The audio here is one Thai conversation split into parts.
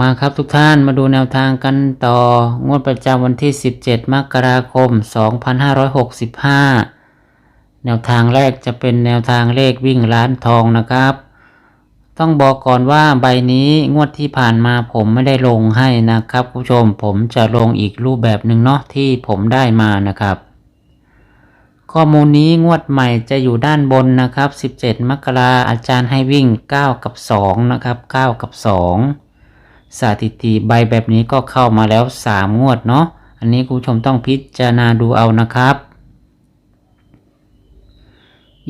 มาครับทุกท่านมาดูแนวทางกันต่อ งวดประจำวันที่ 17 มกราคม 2565 แนวทางแรกจะเป็นแนวทางเลขวิ่งล้านทองนะครับ ต้องบอกก่อนว่าใบนี้งวดที่ผ่านมาผมไม่ได้ลงให้นะครับผู้ชมผมจะลงอีกรูปแบบหนึ่งเนาะที่ผมได้มานะครับ ข้อมูลนี้งวดใหม่จะอยู่ด้านบนนะครับ 17 มกราอาจารย์ให้วิ่ง 9 กับ 2 นะครับ 9 กับ 2 สถิติใบแบบนี้ก็เข้ามาแล้ว 3 งวดเนาะ อันนี้คุณผู้ชมต้องพิจารณาดูเอานะครับ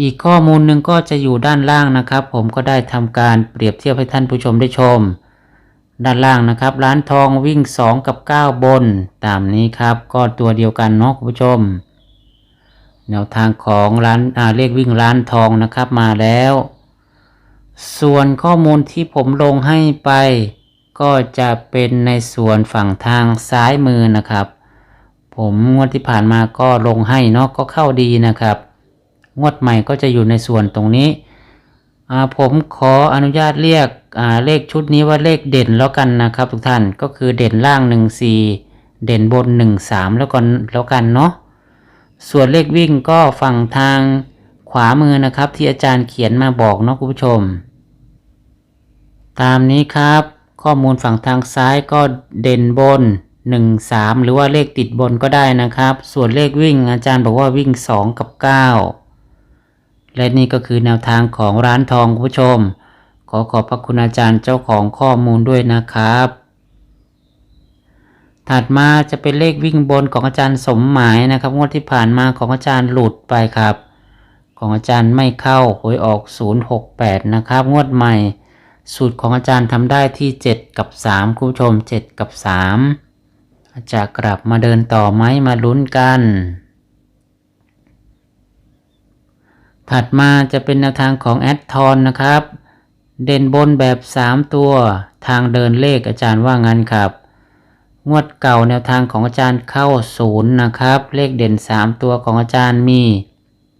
อีกข้อมูลหนึ่งก็จะอยู่ด้านล่างนะครับ ผมก็ได้ทำการเปรียบเทียบให้ท่านผู้ชมได้ชม ด้านล่างนะครับ ร้านทองวิ่ง 2 กับ 9 บน ตามนี้ครับ ก็ตัวเดียวกันเนาะคุณผู้ชม แนวทางของร้านอาเลขวิ่งร้านทองนะครับมาแล้ว ส่วนข้อมูลที่ผมลงให้ไป ก็จะเป็นในส่วนฝั่งทางซ้ายมือนะครับ ผมงวดที่ผ่านมาก็ลงให้เนาะก็เข้าดีนะครับ งวดใหม่ก็จะอยู่ในส่วนตรงนี้ผมขออนุญาตเรียกเลขชุดนี้ว่าเลขเด่นแล้วกันนะครับ ทุกท่านก็คือเด่นล่าง 1 4 เด่นบน 1 3 แล้วก็แล้วกันเนาะส่วนเลขวิ่งก็ฝั่งทางขวามือนะครับ ที่อาจารย์เขียนมาบอกเนาะคุณผู้ชม ตามนี้ครับ ข้อมูลฝั่งทางซ้ายก็เด่นบน 1 3 หรือว่าเลขติดบนก็ได้นะครับ ส่วนเลขวิ่งอาจารย์บอกว่าวิ่ง 2 กับ 9 และนี่ก็คือแนวทางของร้านทองคุณผู้ชม ขอขอบพระคุณอาจารย์เจ้าของข้อมูลด้วยนะครับ ถัดมาจะเป็นเลขวิ่งบนของอาจารย์สมหมายนะครับงวดที่ผ่านมาของอาจารย์หลุดไปครับ ของอาจารย์ไม่เข้าหวยออก 068 นะครับงวดใหม่ สูตรของอาจารย์ทำได้ที่ 7 กับ 3 คุณผู้ชม 7 กับ3จะกลับมาเดินต่อไหมมาลุ้นกัน ถัดมาจะเป็นแนวทางของแอดทอนนะครับ เด่นบนแบบ 3 ตัวทางเดินเลขอาจารย์ว่างั้นครับ งวดเก่าแนวทางของอาจารย์เข้าศูนย์นะครับ เลขเด่น 3 ตัวของอาจารย์มี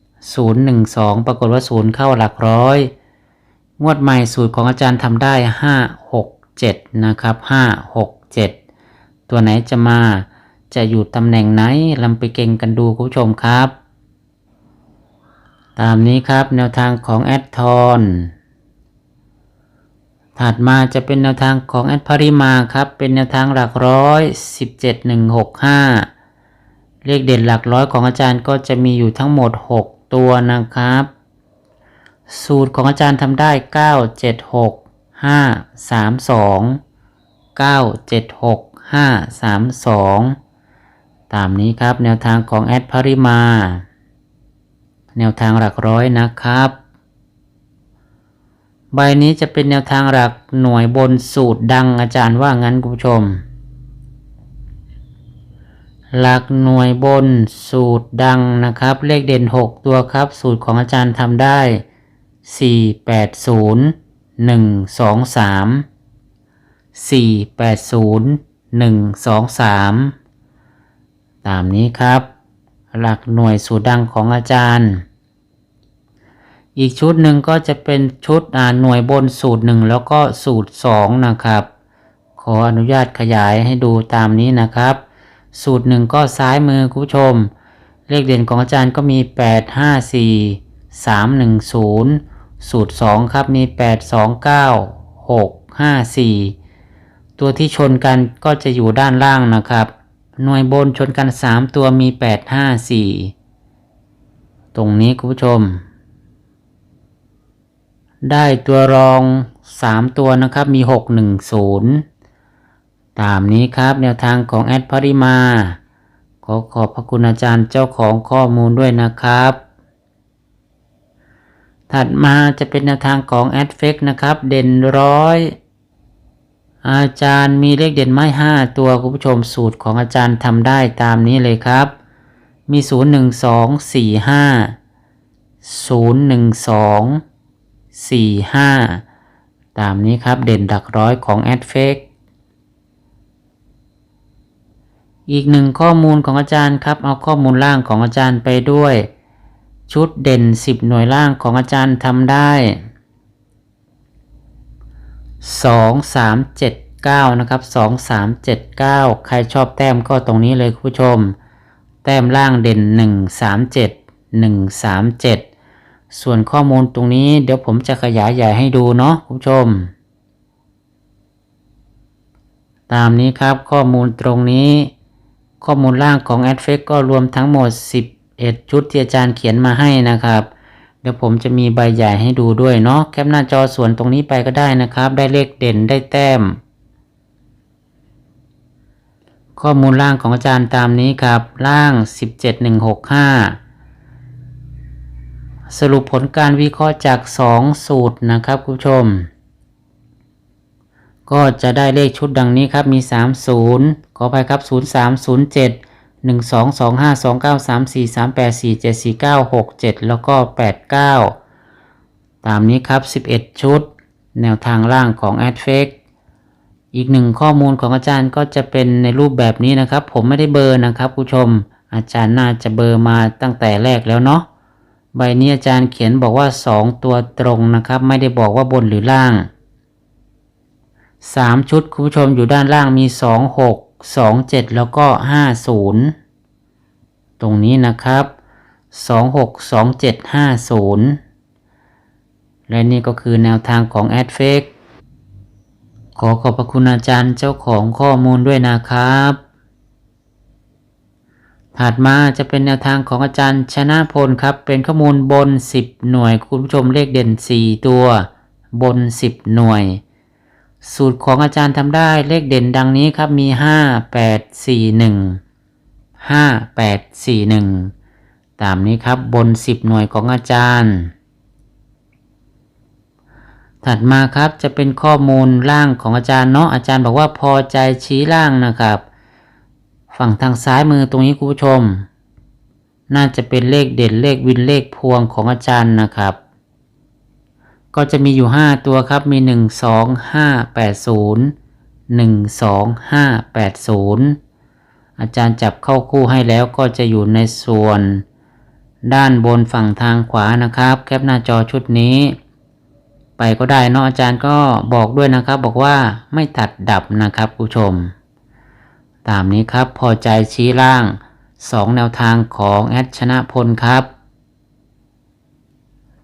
0 1 2 ปรากฏว่าศูนย์เข้าหลักร้อย งวดใหม่สูตรของอาจารย์ทำได้ 5 6 7 นะครับ 5 6 7 ตัวไหนจะมาจะอยู่ตำแหน่งไหนลำไปเก่งกันดูคุณผู้ชมครับ ตามนี้ครับแนวทางของแอดทอนถัดมาจะเป็นแนวทางของแอดพริมาครับ เป็นแนวทางหลักร้อย17 1 6 5 เลขเด่นหลักร้อยของอาจารย์ก็จะมีอยู่ทั้งหมด 6 ตัวนะครับ สูตรของอาจารย์ทำได้ 9 7 6 5 3 2 9 7 6 5 3 2 ตามนี้ครับแนวทางของแอดพาริมา แนวทางหลักร้อยนะครับ ใบนี้จะเป็นแนวทางหลักหน่วยบนสูตรดังอาจารย์ว่างั้นคุณผู้ชม หลักหน่วยบนสูตรดังนะครับ เลขเด่น 6 ตัวครับ สูตรของอาจารย์ทำได้ 4 8 0 1 2 3 4 8 0 1 2 3ตามนี้ครับ หลักหน่วยสูตรดังของอาจารย์ อีกชุดหนึ่งก็จะเป็นชุดหน่วยบนสูตรหนึ่งแล้วก็สูตรสองนะครับ ขออนุญาตขยายให้ดูตามนี้นะครับ สูตรหนึ่งก็ซ้ายมือคุณผู้ชม เลขเด่นของอาจารย์ก็มี 8 5 4 3 1 0 สูตร 2 ครับมี 8 2 9 6 5 4 ตัวที่ชนกันก็จะอยู่ด้านล่างนะครับ หน่วยบนชนกัน 3 ตัวมี 8 5 4 ตรงนี้คุณผู้ชม ได้ตัวรอง 3 ตัวนะครับมี 610 ตามนี้ครับแนวทางของแอดพาริมา ขอขอบพระคุณอาจารย์เจ้าของข้อมูลด้วยนะครับ ถัดมาจะเป็นแนวทางของแอดเฟกนะครับ เด่นร้อยอาจารย์มีเลขเด่นไม้ห้าตัวคุณผู้ชมสูตรของอาจารย์ทำได้ตามนี้เลยครับ มีศูนย์หนึ่งสองสี่ห้าศูนย์หนึ่งสองสี่ห้าตามนี้ครับเด่นหลักร้อยของแอดเฟกอีกหนึ่งข้อมูลของอาจารย์ครับ เอาข้อมูลล่างของอาจารย์ไปด้วย ชุดเด่น 10 หน่วยล่างของอาจารย์ทำได้ 2 3 7 9 นะครับ 2 3 7 9 ใครชอบแต้มก็ตรงนี้เลยคุณผู้ชม แต้มล่างเด่น 1 3 7 1 3 7 ส่วนข้อมูลตรงนี้เดี๋ยวผมจะขยายใหญ่ให้ดูเนาะคุณผู้ชม ตามนี้ครับข้อมูลตรงนี้ ข้อมูลล่างของ a d f e c ก็รวมทั้งหมด 11 ชุดที่อาจารย์เขียนมาให้นะครับ เดี๋ยวผมจะมีใบใหญ่ให้ดูด้วยเนาะแคปหน้าจอส่วนตรงนี้ไปก็ได้นะครับ ได้เลขเด่นได้แต้ม ข้อมูลล่างของอาจารย์ตามนี้ครับ ล่าง 17165สรุปผลการวิเคราะห์จาก 2 สูตรนะครับคุณผู้ชม ก็จะได้เลขชุดดังนี้ครับมี 30 ขออภัยครับ 0307 1225 2934 38 47 49 67แล้วก็89ตามนี้ครับ11ชุด แนวทางล่างของ a d f e c อีกหนึ่งข้อมูลของอาจารย์ก็จะเป็นในรูปแบบนี้นะครับ ผมไม่ได้เบอร์นะครับผู้ชม อาจารย์น่าจะเบอร์มาตั้งแต่แรกแล้วเนาะใบนี้อาจารย์เขียนบอกว่า 2 ตัวตรงนะครับ ไม่ได้บอกว่าบนหรือล่าง 3 ชุดคุณผู้ชมอยู่ด้านล่างมี 2 6 2 7แล้วก็50ตรงนี้นะครับ2 6 2 7 50และนี่ก็คือแนวทางของ a d f a k ขอขอบพระคุณอาจารย์เจ้าของข้อมูลด้วยนะครับ ถัดมาจะเป็นแนวทางของอาจารย์ชนะพลครับ เป็นข้อมูลบน 10 หน่วย คุณผู้ชมเลขเด่น 4 ตัว บน 10 หน่วย สูตรของอาจารย์ทำได้เลขเด่นดังนี้ครับมี5 8 4 1 5 8 4 1ตามนี้ครับบน10หน่วยของอาจารย์ ถัดมาครับจะเป็นข้อมูลล่างของอาจารย์เนาะอาจารย์บอกว่าพอใจชี้ล่างนะครับ ฝั่งทางซ้ายมือตรงนี้คุณผู้ชม น่าจะเป็นเลขเด่นเลขวินเลขพวงของอาจารย์นะครับ ก็จะมีอยู่ 5 ตัวครับ มี 1 2 5 8 0 1 2 5 8 0 อาจารย์จับเข้าคู่ให้แล้วก็จะอยู่ในส่วน ด้านบนฝั่งทางขวานะครับ แคปหน้าจอชุดนี้ ไปก็ได้เนาะอาจารย์ก็บอกด้วยนะครับ บอกว่าไม่ตัดดับนะครับผู้ชม ตามนี้ครับพอใจชี้ล่าง 2 แนวทางของแอดชนะพลครับ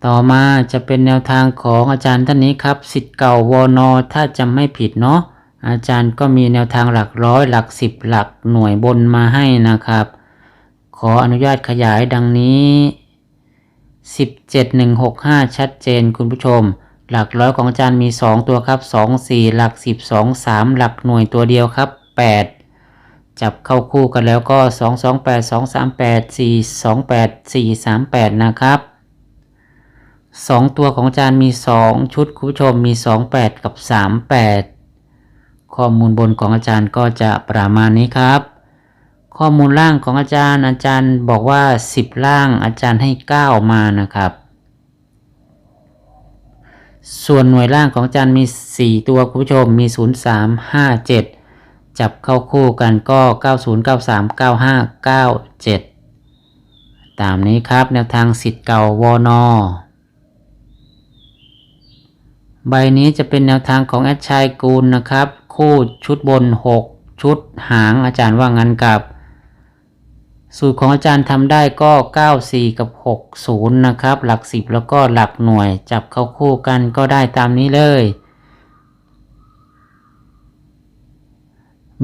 ต่อมาจะเป็นแนวทางของอาจารย์ท่านนี้ครับสิทธิ์เก่าวอนอถ้าจำไม่ผิดเนาะอาจารย์ก็มีแนวทางหลักร้อยหลักสิบหลักหน่วยบนมาให้นะครับ ขออนุญาตขยายดังนี้ 17165 ชัดเจนคุณผู้ชม หลักร้อยของอาจารย์มี 2 ตัวครับ 2 4 หลัก 10 2 3 หลักหน่วยตัวเดียวครับ 8 จับเข้าคู่กันแล้วก็ 2 2 8 2 3 8 4 2 8 4 3 8 นะครับ 2ตัวของอาจารย์มี2ชุดคุณผู้ชมมี2 8กับ3 8ข้อมูลบนของอาจารย์ก็จะประมาณนี้ครับ ข้อมูลล่างของอาจารย์ อาจารย์บอกว่า10ล่างอาจารย์ให้9มานะครับ ส่วนหน่วยล่างของอาจารย์มี4ตัวคุณผู้ชมมี0 3 5 7จับเข้าคู่กันก็90 93 95 97ตามนี้ครับแนวทางสิทธิ์เก่าวอนอ ใบนี้จะเป็นแนวทางของแอดชัยกูลนะครับ คู่ชุดบน 6 ชุดหางอาจารย์ว่างั้นกับ สูตรของอาจารย์ทำได้ก็ 94 กับ 60 นะครับ หลัก 10 แล้วก็หลักหน่วย จับเข้าคู่กันก็ได้ตามนี้เลย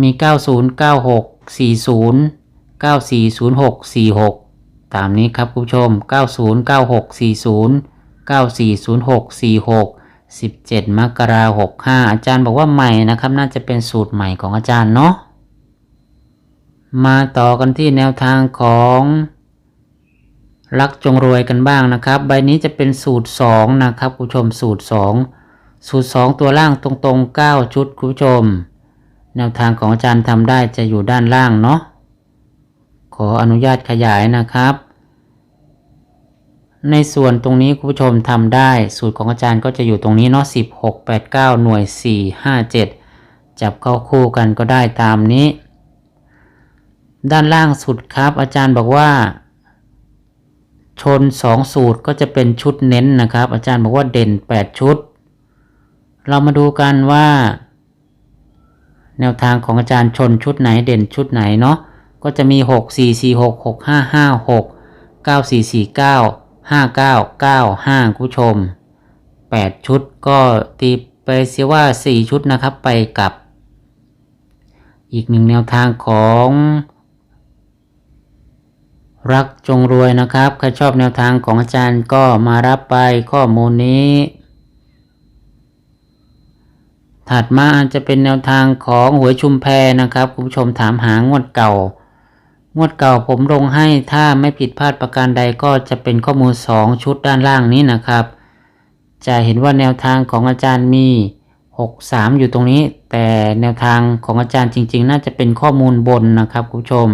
มี 90 96 40 9406 46 ตามนี้ครับคุณผู้ชม 90 96 40 9406 46 17 มกราคม65อาจารย์บอกว่าใหม่นะครับ น่าจะเป็นสูตรใหม่ของอาจารย์เนาะมาต่อกันที่แนวทางของรักจงรวยกันบ้างนะครับ ใบนี้จะเป็นสูตร 2 นะครับผู้ชมสูตร 2 สูตร 2 ตัวล่างตรงๆ 9 ชุดคุณผู้ชม แนวทางของอาจารย์ทำได้จะอยู่ด้านล่างเนาะขออนุญาตขยายนะครับ ในส่วนตรงนี้คุณผู้ชมทำได้ สูตรของอาจารย์ก็จะอยู่ตรงนี้เนาะ16 8 9 หน่วย 4 5 7 จับเข้าคู่กันก็ได้ตามนี้ ด้านล่างสุดครับ อาจารย์บอกว่า ชน 2 สูตรก็จะเป็นชุดเน้นนะครับ อาจารย์บอกว่าเด่น 8 ชุด เรามาดูกันว่า แนวทางของอาจารย์ชนชุดไหนเด่นชุดไหนเนาะก็จะมี 6 4 4 6 6 5 5 6 9 4 4 9 5 9 9 5ผู้ชม 8 ชุดก็ตีไปเสียว่า 4 ชุดนะครับไปกับ อีกหนึ่งแนวทางของ รักจงรวยนะครับ ใครชอบแนวทางของอาจารย์ก็มารับไปข้อมูลนี้ ถัดมาจะเป็นแนวทางของหวยชุมแพนะครับ คุณผู้ชมถามหางวดเก่า งวดเก่าผมลงให้ถ้าไม่ผิดพลาดประการใดก็จะเป็นข้อมูล 2 ชุดด้านล่างนี้นะครับ จะเห็นว่าแนวทางของอาจารย์มี 6 3 อยู่ตรงนี้ แต่แนวทางของอาจารย์จริง ๆ น่าจะเป็นข้อมูลบนนะครับคุณผู้ชม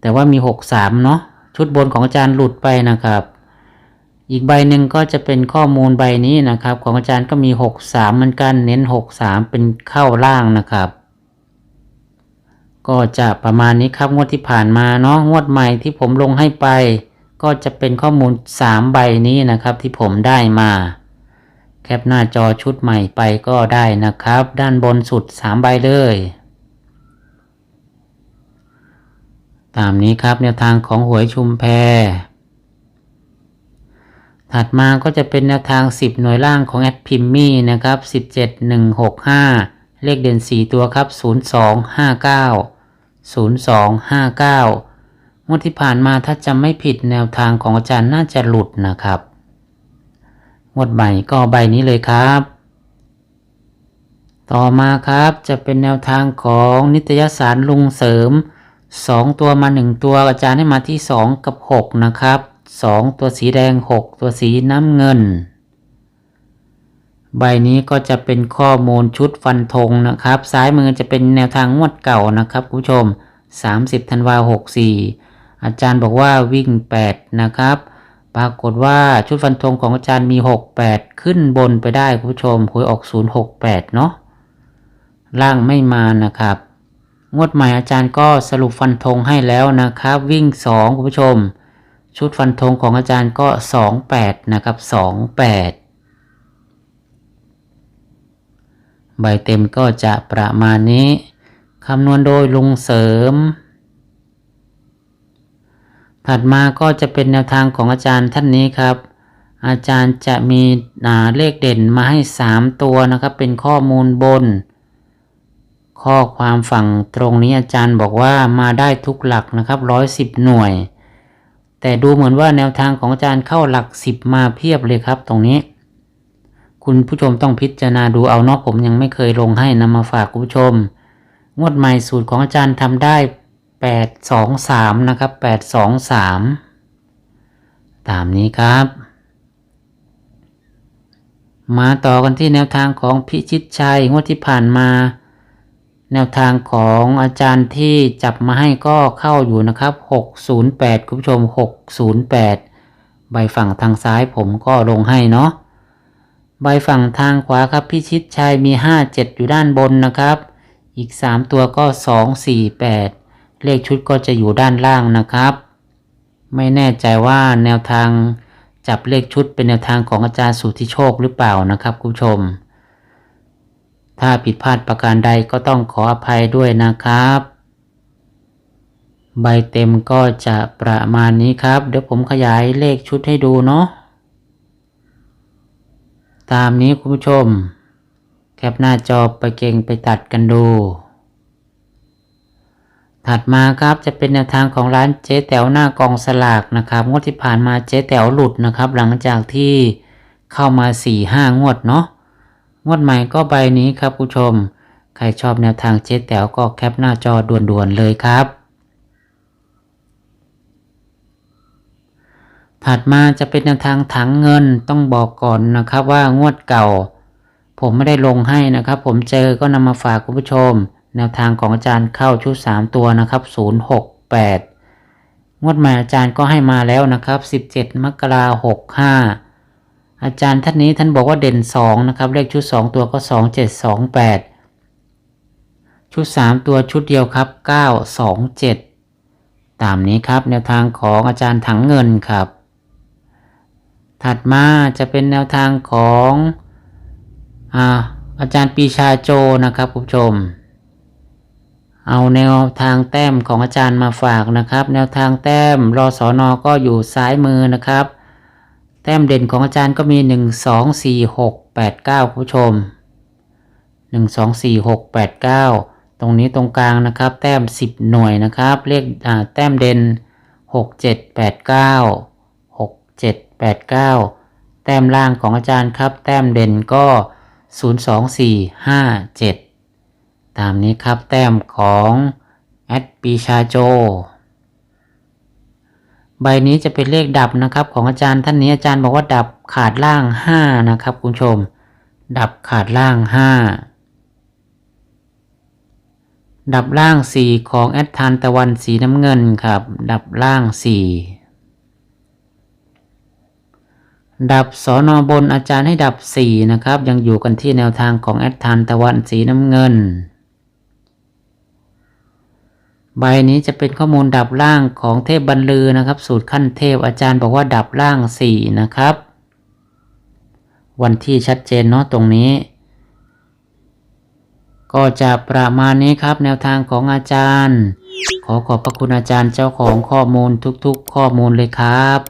แต่ว่ามี 6 3 เนาะชุดบนของอาจารย์หลุดไปนะครับ อีกใบหนึ่งก็จะเป็นข้อมูลใบนี้นะครับ ของอาจารย์ก็มี 6 3 เหมือนกันเน้น 6 3 เป็นเข้าล่างนะครับ ก็จะประมาณนี้ครับงวดที่ผ่านมาเนาะงวดใหม่ที่ผมลงให้ไป ก็จะเป็นข้อมูล 3 ใบนี้นะครับที่ผมได้มา แคปหน้าจอชุดใหม่ไปก็ได้นะครับ ด้านบนสุด 3 ใบเลย ตามนี้ครับแนวทางของหวยชุมแพถัดมาก็จะเป็นแนวทาง 10 หน่วยล่างของแอดพิมมี่นะครับ 17165 เลขเด่น 4 ตัวครับ 0259 0259งวดที่ผ่านมาถ้าจำไม่ผิดแนวทางของอาจารย์น่าจะหลุดนะครับงวดใหม่ก็ใบนี้เลยครับ ต่อมาครับจะเป็นแนวทางของนิตยสารลุงเสริม 2 ตัวมา 1 ตัวอาจารย์ให้มาที่ 2 กับ 6 นะครับ 2 ตัวสีแดง 6 ตัวสีน้ำเงิน ใบนี้ก็จะเป็นข้อมูลชุดฟันธงนะครับ ซ้ายมือจะเป็นแนวทางงวดเก่านะครับคุณผู้ชม 30ธันวา64 อาจารย์บอกว่าวิ่ง 8 นะครับ ปรากฏว่าชุดฟันธงของอาจารย์มี 68 ขึ้นบนไปได้คุณผู้ชมหวยออก 068 เนาะล่างไม่มานะครับ งวดใหม่อาจารย์ก็สรุปฟันธงให้แล้วนะครับ วิ่ง 2 คุณผู้ชม ชุดฟันธงของอาจารย์ก็ 28 นะครับ 28 ใบเต็มก็จะประมาณนี้คำนวณโดยลุงเสริม ถัดมาก็จะเป็นแนวทางของอาจารย์ท่านนี้ครับ อาจารย์จะมีเลขเด่นมาให้ 3 ตัวนะครับ เป็นข้อมูลบน ข้อความฝั่งตรงนี้อาจารย์บอกว่ามาได้ทุกหลักนะครับ 110 หน่วย แต่ดูเหมือนว่าแนวทางของอาจารย์เข้าหลัก 10 มาเพียบเลยครับตรงนี้ คุณผู้ชมต้องพิจารณาดูเอาเนาะผมยังไม่เคยลงให้นำมาฝากคุณผู้ชม งวดใหม่สูตรของอาจารย์ทำได้ 8 2 3 นะครับ 8 2 3 ตามนี้ครับ มาต่อกันที่แนวทางของพิชิตชัย งวดที่ผ่านมา แนวทางของอาจารย์ที่จับมาให้ก็เข้าอยู่นะครับ 608 คุณผู้ชม 608 ใบฝั่งทางซ้ายผมก็ลงให้เนาะ ใบฝั่งทางขวาครับพิชิตชัยมี 57 อยู่ด้านบนนะครับ อีก 3 ตัวก็ 2 4 8 เลขชุดก็จะอยู่ด้านล่างนะครับ ไม่แน่ใจว่าแนวทางจับเลขชุดเป็นแนวทางของอาจารย์สุทธิโชคหรือเปล่านะครับคุณผู้ชม ถ้าผิดพลาดประการใดก็ต้องขออภัยด้วยนะครับ ใบเต็มก็จะประมาณนี้ครับ เดี๋ยวผมขยายเลขชุดให้ดูเนาะ ตามนี้คุณผู้ชม แคปหน้าจอไปเก่งไปตัดกันดู ถัดมาครับจะเป็นแนวทางของร้านเจ๊แต๋วหน้ากองสลากนะครับ งวดที่ผ่านมาเจ๊แต๋วหลุดนะครับ หลังจากที่เข้ามา4ี่ห้างวดเนาะงวดใหม่ก็ใบนี้ครับผู้ชม ใครชอบแนวทางเจ๊แต๋วก็แคปหน้าจอด่วนๆเลยครับ ถัดมาจะเป็นแนวทางถังเงินต้องบอกก่อนนะครับว่างวดเก่า ผมไม่ได้ลงให้นะครับ ผมเจอก็นำมาฝากคุณผู้ชม แนวทางของอาจารย์เข้าชุด 3 ตัวนะครับ 068 งวดใหม่อาจารย์ก็ให้มาแล้วนะครับ 17 มกราคม65อาจารย์ท่านนี้ท่านบอกว่าเด่น 2 นะครับ เลขชุด 2 ตัวก็ 2728 ชุด 3 ตัวชุดเดียวครับ 927 ตามนี้ครับแนวทางของอาจารย์ถังเงินครับ ถัดมาจะเป็นแนวทางของอาอาจารย์ปีชาโจนะครับคุณผู้ชม เอาแนวทางแต้มของอาจารย์มาฝากนะครับ แนวทางแต้มรอสอนอก็อยู่ซ้ายมือนะครับ แต้มเด่นของอาจารย์ก็มี 1 2 4 6 8 9คุณผู้ชม 1 2 4 6 8 9 ตรงนี้ตรงกลางนะครับ แต้ม 10 หน่วยนะครับเลขแต้มเด่น 6 7 8 9 6 7 8 9 แต้มล่างของอาจารย์ครับ แต้มเด่นก็ 0 2 4 5 7 ตามนี้ครับแต้มของแอดปีชาโจ ใบนี้จะเป็นเลขดับนะครับของอาจารย์ท่านนี้อาจารย์บอกว่าดับขาดล่าง 5 นะครับคุณผู้ชม ดับขาดล่าง 5ดับล่าง 4 ของแอดทานตะวันสีน้ำเงินครับ ดับล่าง 4 ดับสอนอบนอาจารย์ให้ดับ 4 นะครับ ยังอยู่กันที่แนวทางของแอดทานตะวันสีน้ำเงิน ใบนี้จะเป็นข้อมูลดับล่างของเทพบรรลือนะครับ สูตรขั้นเทพอาจารย์บอกว่าดับล่าง 4 นะครับ วันที่ชัดเจนเนาะตรงนี้ ก็จะประมาณนี้ครับแนวทางของอาจารย์ ขอขอบพระคุณอาจารย์เจ้าของข้อมูลทุกๆ ข้อมูลเลยครับ